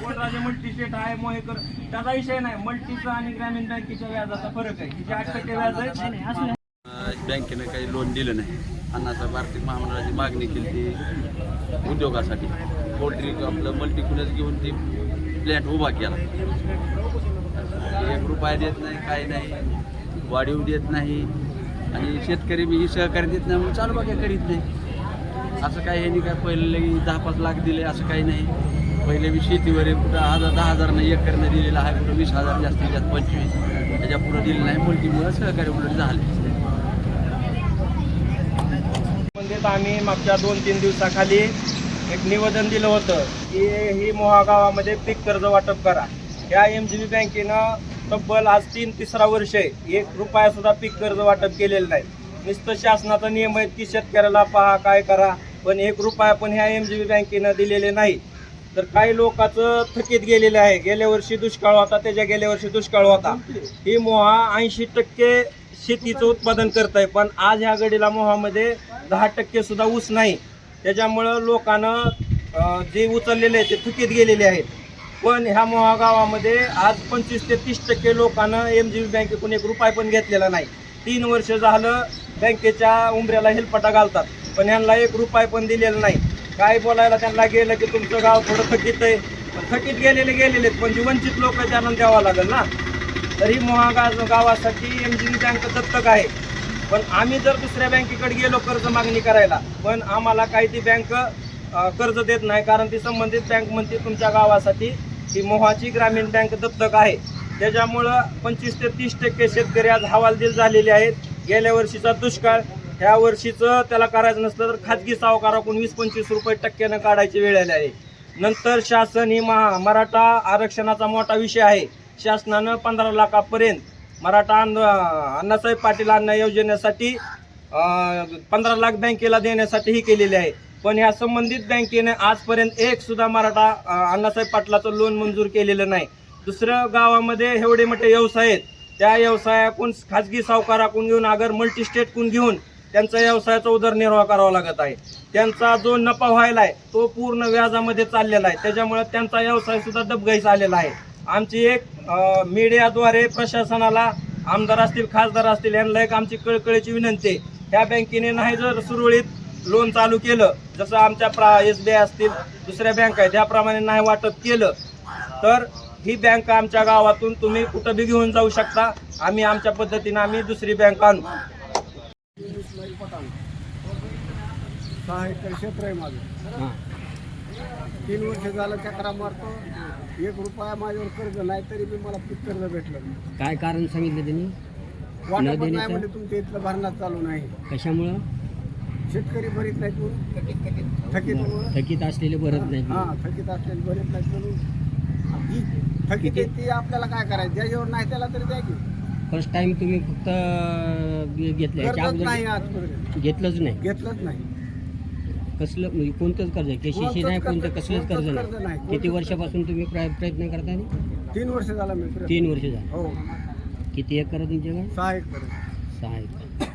कोणराजे multi state आहे मोहेकर त्याचा विषय नाही. मल्टीचा आणि ग्रामीण बँकेच्या व्याजाचा फरक आहे. की जे आठ टक्के व्याज आहे बँकेनं काही लोन दिलं नाही. अण्णासाहेब आर्थिक महामंडळाची मागणी केली ती उद्योगासाठी. पोल्ट्री आपलं मल्टीकुलस घेऊन ती प्लॅन्ट उभा केला. एक रुपया देत नाही काही नाही. वाढीव देत नाही. आणि शेतकरी बी सहकार्य देत नाही म्हणून चालू बाकी करीत नाही. असं काही ह्यांनी काय पहिले दहा पाच लाख दिले असं काही नाही. पहिले मी शेतीवर कुठं हजार दहा हजार नाही एकरनं दिलेला आहे कुठं वीस हजार जास्तीत जास्त पंचवीस. त्याच्या पुढं दिलं नाही मुलगीमुळं सहकारी उलट झाले. संबंधित आम्ही मागच्या दोन तीन दिवसाखाली एक निवेदन दिलं होतं की ही मोहा गावामध्ये पीक कर्ज वाटप करा. या एम जी बी बँकेनं तब्बल आज तीन तिसरा वर्ष आहे एक रुपया सुद्धा पीक कर्ज वाटप केलेलं नाही. नुसतं शासनाचा नियम आहे की शेतकऱ्याला पहा काय करा पण एक रुपया पण ह्या एम जी बी बँकेनं दिलेले नाही. तर काही लोकांचं थकीत गेलेलं आहे. गेल्या वर्षी दुष्काळ होता त्याच्या गेल्या वर्षी दुष्काळ होता. ही मोहा ऐंशी टक्के शेतीचं उत्पादन करत आहे पण आज ह्या गडीला मोहामध्ये दहा टक्के सुद्धा ऊस नाही. त्याच्यामुळं लोकांना जे उचललेले आहे ते थकीत गेलेले आहेत. पण ह्या मोहा गावामध्ये आज पंचवीस ते तीस टक्के लोकांना एम जी बी बँकेकडून एक रुपये पण घेतलेला नाही. तीन वर्ष झालं बँकेच्या उंबऱ्याला हेलपटा घालतात पण ह्यांना एक रुपये पण दिलेला नाही. काय बोलायला त्यांना गेलं की तुमचं गाव थोडं थकीत आहे? पण थकीत गेलेले गेलेले आहेत पण जे वंचित लोक त्यांना द्यावं लागेल ना? तरी मोहागा गावासाठी एम जी बँक दत्तक आहे. पण आम्ही जर दुसऱ्या बँकेकडे गेलो कर्ज मागणी करायला पण आम्हाला काही ती बँक कर्ज देत नाही कारण ती संबंधित बँक म्हणते तुमच्या गावासाठी ही मोहाची ग्रामीण बँक दत्तक आहे. त्याच्यामुळं पंचवीस ते तीस टक्के शेतकरी आज हवालदिल झालेले आहेत. गेल्या वर्षीचा दुष्काळ ह्या वर्षीचं त्याला करायचं नसलं तर खाजगी सावकाराकडून वीस पंचवीस रुपये टक्क्यानं काढायची वेळ आली आहे. नंतर शासन ही महा मराठा आरक्षणाचा मोठा विषय आहे. शासनानं पंधरा लाखापर्यंत मराठा अन्न अण्णासाहेब पाटील अन्न योजनेसाठी पंधरा लाख बँकेला देण्यासाठी ही केलेली आहे. पण ह्या संबंधित बँकेने आजपर्यंत एक सुद्धा मराठा अण्णासाहेब पाटलाचं लोन मंजूर केलेलं नाही. दुसरं गावामध्ये एवढे मोठे व्यवसाय आहेत. त्या व्यवसायाकून खाजगी सावकाराकडून घेऊन अगर मल्टी स्टेटकून घेऊन त्यांचा व्यवसायाचा उदरनिर्वाह करावा लागत आहे. त्यांचा जो नफा व्हायला आहे तो पूर्ण व्याजामध्ये चाललेला आहे. त्याच्यामुळे त्यांचा व्यवसाय सुद्धा डबघाईस आलेला आहे. आमची एक मीडियाद्वारे प्रशासनाला आमदार असतील खासदार असतील यांना एक आमची कळकळीची विनंती आहे. ह्या बँकेने नाही जर सुरळीत लोन चालू केलं जसं आमच्या प्रा एस बी आय असतील दुसऱ्या बँक आहेत त्याप्रमाणे नाही वाटप केलं तर ही बँक आमच्या गावातून तुम्ही कुठं बी घेऊन जाऊ शकता. आम्ही आमच्या पद्धतीनं आम्ही दुसरी बँक आणू. सहा एकर क्षेत्र आहे माझं. तीन वर्ष झालं चक्रा मारतो. एक रुपया माझ्यावर कर्ज नाही तरी बी मला पीक कर्ज भेटलं. नाही. काय कारण सांगितलं त्यांनी? वाटप नाही देण्याचं? म्हणजे तुमच्या इथलं भरणार चालू नाही. कशामुळं? शेतकरी भरीत नाहीत म्हणून. थकीत थकीत असलेले भरत नाही हा थकीत असलेले भरीत नाहीत म्हणून. थकीत आहे ती आपल्याला काय करायचं? ज्याच्यावर नाही त्याला तरी द्या की. फर्स्ट टाइम तुम्ही फक्त घेतलं याच्या कर्जच नाही अगोदर आजपर्यंत घेतलंच नाही. घेतलंच नाही. कसलं म्हणजे कोणतंच कर्ज केसीसी नाही कोणतं कसलंच कर्ज कोणतंच कर्ज नाही. नाही. किती वर्षापासून तुम्ही प्रय- प्रयत्न करताय तीन वर्ष झाला मी तीन वर्ष झालं. हो. किती एकर आहे तुमच्याकडे? सहा एकर. सहा एकर.